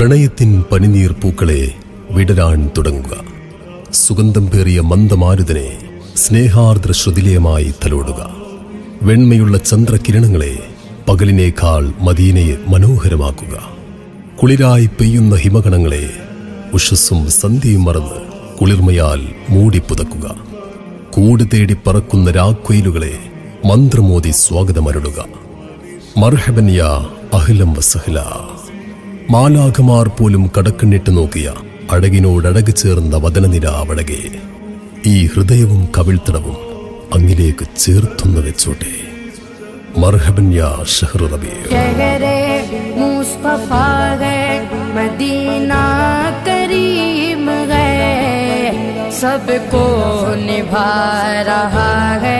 പ്രണയത്തിൻ പനിനീർ പൂക്കളെ വിടരാൻ തുടങ്ങുക. സുഗന്ധം പേറിയ മന്ദമാരുതനെ സ്നേഹാർദ്ര ശ്രുതിലയമായി തലോടുക. വെണ്മയുള്ള ചന്ദ്രകിരണങ്ങളെ പകലിനേക്കാൾ മദീനയെ മനോഹരമാക്കുക. കുളിരായി പെയ്യുന്ന ഹിമഗണങ്ങളെ ഉഷസ്സും സന്ധ്യയും മറന്ന് കുളിർമയാൽ മൂടിപ്പുതക്കുക. കൂട് തേടി പറക്കുന്ന രാക്വയിലുകളെ മന്ത്രമോദി സ്വാഗതമരുളുക. മർഹബൻ അഹ്ലം വസഹ്ല. മാലാഖമാർ പോലും കടക്കണ്ണിട്ട് നോക്കിയ അഴകിനോടഴക് ചേർന്ന വദനനിരാവഴകെ ഈ ഹൃദയവും കവിൾത്തടവും അങ്ങിലേക്ക് ചേർത്തൊന്ന് വെച്ചോട്ടെ മർഹബൻ യാ ഷഹർ റബീ शहरे मुस्तफा है मदीना करीम है सबको निभा रहा है मदीना करीम है